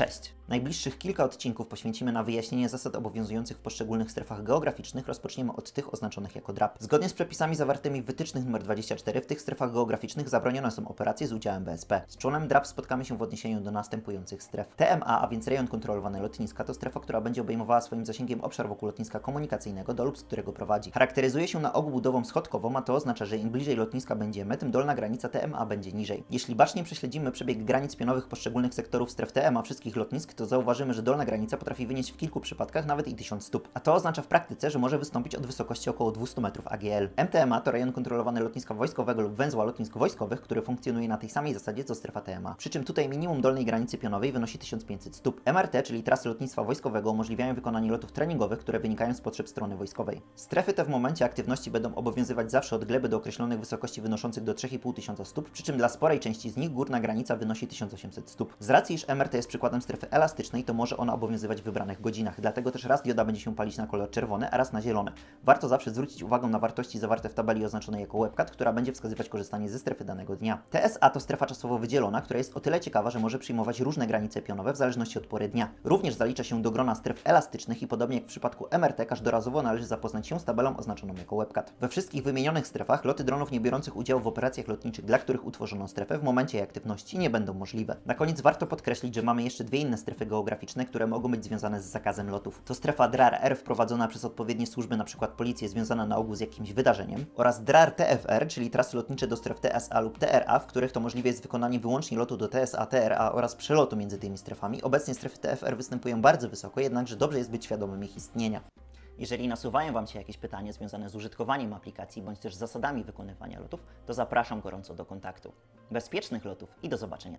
Cześć! Najbliższych kilka odcinków poświęcimy na wyjaśnienie zasad obowiązujących w poszczególnych strefach geograficznych. Rozpoczniemy od tych oznaczonych jako DRAP. Zgodnie z przepisami zawartymi w wytycznych nr 24 w tych strefach geograficznych zabronione są operacje z udziałem BSP. Z członem DRAP spotkamy się w odniesieniu do następujących stref. TMA, a więc rejon kontrolowany lotniska, to strefa, która będzie obejmowała swoim zasięgiem obszar wokół lotniska komunikacyjnego, do lub z którego prowadzi. Charakteryzuje się na ogół budową schodkową, a to oznacza, że im bliżej lotniska będziemy, tym dolna granica TMA będzie niżej. Jeśli bacznie prześledzimy przebieg granic pionowych poszczególnych sektorów stref TMA wszystkich lotnisk, to zauważymy, że dolna granica potrafi wynieść w kilku przypadkach nawet i 1000 stóp. A to oznacza w praktyce, że może wystąpić od wysokości około 200 metrów AGL. MTMA to rejon kontrolowany lotniska wojskowego lub węzła lotnisk wojskowych, który funkcjonuje na tej samej zasadzie co strefa TMA. Przy czym tutaj minimum dolnej granicy pionowej wynosi 1500 stóp. MRT, czyli trasy lotnictwa wojskowego, umożliwiają wykonanie lotów treningowych, które wynikają z potrzeb strony wojskowej. Strefy te w momencie aktywności będą obowiązywać zawsze od gleby do określonych wysokości wynoszących do 3500 stóp, przy czym dla sporej części z nich górna granica wynosi 1800 stóp. Z racji, iż MRT jest przykładem strefy elastycznej, to może ona obowiązywać w wybranych godzinach, dlatego też raz dioda będzie się palić na kolor czerwony, a raz na zielony. Warto zawsze zwrócić uwagę na wartości zawarte w tabeli oznaczonej jako webcat, która będzie wskazywać korzystanie ze strefy danego dnia. TSA to strefa czasowo wydzielona, która jest o tyle ciekawa, że może przyjmować różne granice pionowe w zależności od pory dnia. Również zalicza się do grona stref elastycznych i podobnie jak w przypadku MRT, każdorazowo należy zapoznać się z tabelą oznaczoną jako webcat. We wszystkich wymienionych strefach loty dronów nie biorących udziału w operacjach lotniczych, dla których utworzono strefę, w momencie jej aktywności nie będą możliwe. Na koniec warto podkreślić, że mamy jeszcze dwie inne strefy geograficzne, które mogą być związane z zakazem lotów. To strefa DRAR-R wprowadzona przez odpowiednie służby, np. policję, związana na ogół z jakimś wydarzeniem oraz DRAR-TFR, czyli trasy lotnicze do stref TSA lub TRA, w których to możliwe jest wykonanie wyłącznie lotu do TSA, TRA oraz przelotu między tymi strefami. Obecnie strefy TFR występują bardzo wysoko, jednakże dobrze jest być świadomym ich istnienia. Jeżeli nasuwają Wam się jakieś pytania związane z użytkowaniem aplikacji bądź też zasadami wykonywania lotów, to zapraszam gorąco do kontaktu. Bezpiecznych lotów i do zobaczenia.